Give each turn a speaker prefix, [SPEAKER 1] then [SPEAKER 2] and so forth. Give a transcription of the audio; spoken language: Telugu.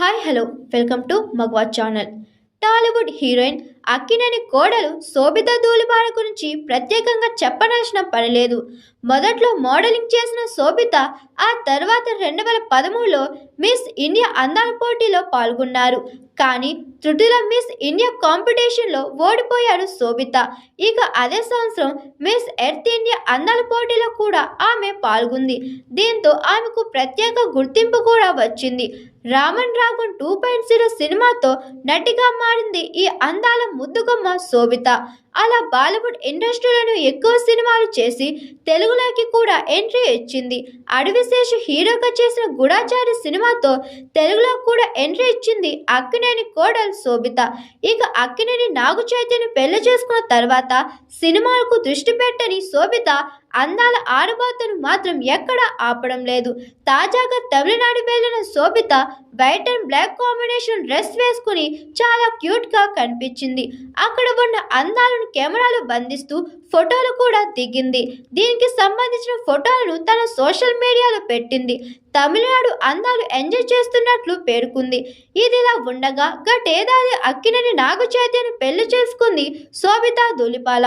[SPEAKER 1] Hi hello. Welcome to మగ్వా channel. Tollywood heroine Akkineni కోడలు శోభిత ధూళిపాడ గురించి ప్రత్యేకంగా చెప్పనవలసిన పని లేదు. మొదట్లో మోడలింగ్ చేసిన శోభిత ఆ తర్వాత రెండు వేల పదమూడులో మిస్ ఇండియా అందాల పోటీలో పాల్గొన్నారు. కానీ త్రుటిలో మిస్ ఇండియా కాంపిటీషన్లో ఓడిపోయారు శోభిత. ఇక అదే సంవత్సరం మిస్ ఎర్త్ ఇండియా అందాల పోటీలో కూడా ఆమె పాల్గొంది. దీంతో ఆమెకు ప్రత్యేక గుర్తింపు కూడా వచ్చింది. Raman Raghavan two point zero సినిమాతో నటిగా మారింది ఈ అందాల ముద్దుగమ్మ శోభిత. అలా బాలీవుడ్ ఇండస్ట్రీలను ఎక్కువ సినిమాలు చేసి తెలుగులోకి కూడా ఎంట్రీ ఇచ్చింది. అడవిశేషు హీరోగా చేసిన గుడాచారి సినిమాతో తెలుగులో కూడా ఎంట్రీ ఇచ్చింది అక్కినేని కోడలు శోభిత. ఇక అక్కినేని నాగు చైతన్య పెళ్ళి చేసుకున్న తర్వాత సినిమాలకు దృష్టి పెట్టని శోభిత అందాల ఆరుబాతును మాత్రం ఎక్కడా ఆపడం లేదు. తాజాగా తమిళనాడు వెళ్ళిన Sobhita white and black combination dress వేసుకుని చాలా క్యూట్గా కనిపించింది. అక్కడ ఉన్న అందాలను కెమెరాలు బంధిస్తూ ఫోటోలు కూడా దిగింది. దీనికి సంబంధించిన ఫోటోలను తన సోషల్ మీడియాలో పెట్టింది. తమిళనాడు అందాలు ఎంజాయ్ చేస్తున్నట్లు పేర్కొంది. ఇదిలా ఉండగా గటేదాది అక్కినేని నాగ చైతన్య పెళ్ళి చేసుకుంది Sobhita Dhulipala.